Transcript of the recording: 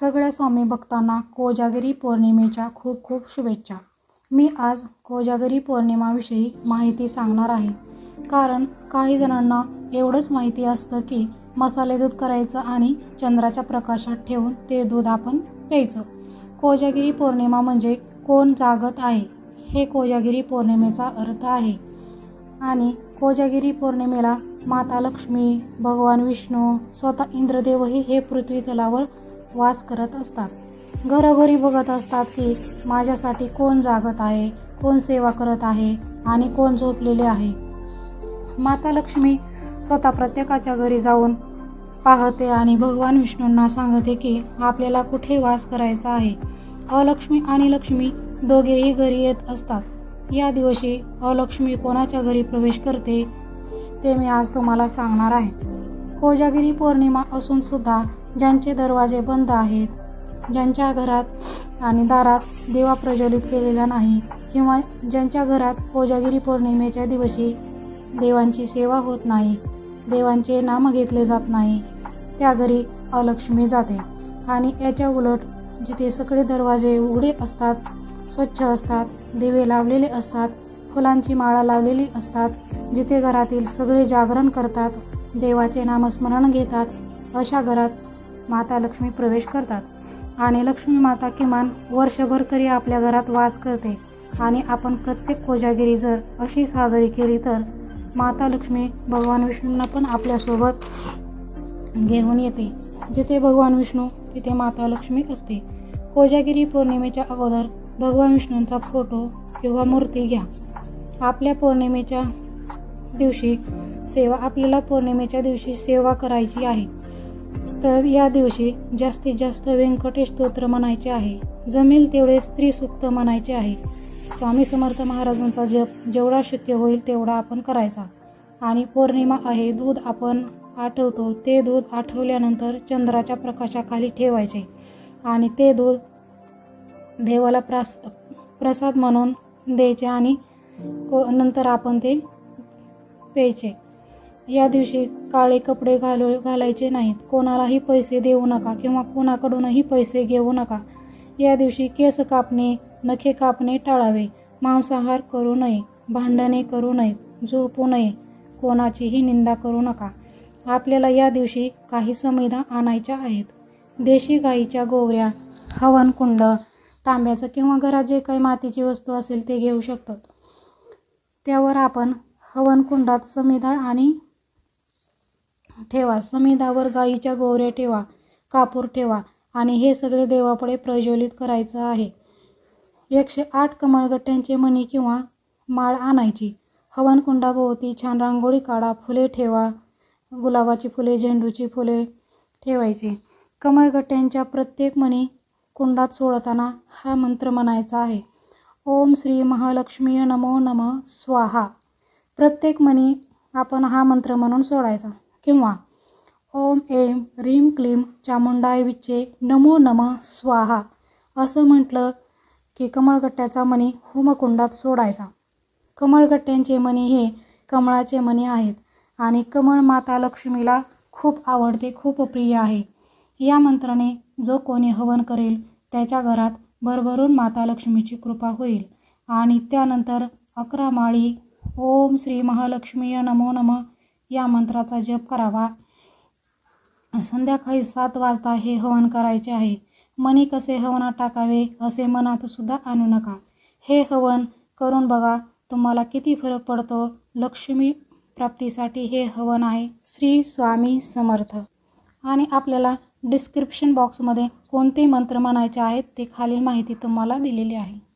सगळ्या स्वामी भक्तांना कोजागिरी पौर्णिमेच्या खूप खूप शुभेच्छा. मी आज कोजागिरी पौर्णिमाविषयी माहिती सांगणार आहे. कारण काही जणांना एवढंच माहिती असतं की मसाले दूध करायचं आणि चंद्राच्या प्रकाशात ठेवून ते दूध आपण प्यायचं. कोजागिरी पौर्णिमा म्हणजे कोण जागत आहे हे कोजागिरी पौर्णिमेचा अर्थ आहे. आणि कोजागिरी पौर्णिमेला माता लक्ष्मी भगवान विष्णू स्वतः इंद्रदेवही हे पृथ्वी तलावर वास करत असतात. घरोघरी बघत असतात की माझ्यासाठी कोण जागत आहे कोण सेवा करत आहे आणि कोण झोपलेले आहे. माता लक्ष्मी स्वतः प्रत्येकाच्या घरी जाऊन पाहते आणि भगवान विष्णूंना सांगते की आपल्याला कुठे वास करायचा आहे? अलक्ष्मी आणि लक्ष्मी दोघेही घरी येत असतात. या दिवशी अलक्ष्मी कोणाच्या घरी प्रवेश करते ते मी आज तुम्हाला सांगणार आहे. कोजागिरी पौर्णिमा असून सुद्धा ज्यांचे दरवाजे बंद आहेत ज्यांच्या घरात आणि दारात दिवा प्रज्वलित केलेला नाही किंवा ज्यांच्या घरात कोजागिरी पौर्णिमेच्या दिवशी देवांची सेवा होत नाही देवांचे नाम घेतले जात नाही त्या घरी अलक्ष्मी जाते. आणि याच्या उलट जिथे सगळे दरवाजे उघडे असतात स्वच्छ असतात दिवे लावलेले असतात फुलांची माळा लावलेली असतात जिथे घरातील सगळे जागरण करतात देवाचे नामस्मरण घेतात अशा घरात माता लक्ष्मी प्रवेश करतात. आणि लक्ष्मी माता किमान वर्षभर तरी आपल्या घरात वास करते. आणि आपण प्रत्येक कोजागिरी जर अशी साजरी केली तर माता लक्ष्मी भगवान विष्णूंना पण आपल्यासोबत घेऊन येते. जिथे भगवान विष्णू तिथे माता लक्ष्मी असते. कोजागिरी पौर्णिमेच्या अगोदर भगवान विष्णूंचा फोटो किंवा मूर्ती घ्या. आपल्या पौर्णिमेच्या दिवशी सेवा आपल्याला पौर्णिमेच्या दिवशी सेवा करायची आहे. तर या दिवशी जास्तीत जास्त व्यंकटेश स्तोत्र म्हणायचे आहे. जमेल तेवढे स्त्री सुक्त म्हणायचे आहे. स्वामी समर्थ महाराजांचा जप जेवढा शक्य होईल तेवढा आपण करायचा. आणि पौर्णिमा आहे दूध आपण आठवतो ते दूध आठवल्यानंतर चंद्राच्या प्रकाशाखाली ठेवायचे. आणि ते दूध देवाला प्रास प्रसाद म्हणून द्यायचे आणि को नंतर आपण ते प्यायचे. या दिवशी काळे कपडे घालू घालायचे नाहीत. कोणालाही पैसे देऊ नका किंवा कोणाकडूनही पैसे घेऊ नका. या दिवशी केस कापणे नखे कापणे टाळावे. मांसाहार करू नये भांडणे करू नयेत झोपू नये. कोणाचीही निंदा करू नका. आपल्याला या दिवशी काही संविधा आणायच्या आहेत. देशी गाईच्या गोवऱ्या हवनकुंड तांब्याचं किंवा घरात जे काही मातीची वस्तू असेल ते घेऊ शकतात त्यावर आपण हवनकुंडात समिधा आणि ठेवा. समिधावर गाईच्या गोवऱ्या ठेवा. कापूर ठेवा. आणि हे सगळे देवापुढे प्रज्वलित करायचं आहे. एकशे आठ कमळगट्ट्यांचे मणी किंवा माळ आणायची. हवनकुंडाभोवती छान रांगोळी काढा. फुले ठेवा. गुलाबाची फुले झेंडूची फुले ठेवायची. कमळगट्ट्यांच्या प्रत्येक मणी कुंडात सोडताना हा मंत्र म्हणायचा आहे. ओम श्री महालक्ष्मी नमो नम स्वाहा. प्रत्येक मणी आपण हा मंत्र म्हणून सोडायचा. किंवा ओम एम रीम क्लीम चामुंडाय नमो नम स्वाहा. असं म्हटलं की कमळगट्ट्याचा मणी होमकुंडात सोडायचा. कमळगट्ट्यांचे मणी हे कमळाचे मणी आहेत आणि कमळ माता लक्ष्मीला खूप आवडते खूप प्रिय आहे. या मंत्राने जो कोणी हवन करेल त्याच्या घरात भरभरून माता लक्ष्मीची कृपा होईल. आणि त्यानंतर अकरा माळी ओम श्री महालक्ष्मी नमो नमः या मंत्राचा जप करावा. संध्याकाळी सात वाजता हे हवन करायचे आहे. मनी कसे हवनात टाकावे असे मनात सुद्धा आणू नका. हे हवन करून बघा तुम्हाला किती फरक पडतो? लक्ष्मी प्राप्तीसाठी हे हवन आहे. श्री स्वामी समर्थ. आणि आपल्याला डिस्क्रिप्शन बॉक्समध्ये कोणते मंत्र म्हणायचे आहेत ते खालील माहिती तुम्हाला दिलेली आहे.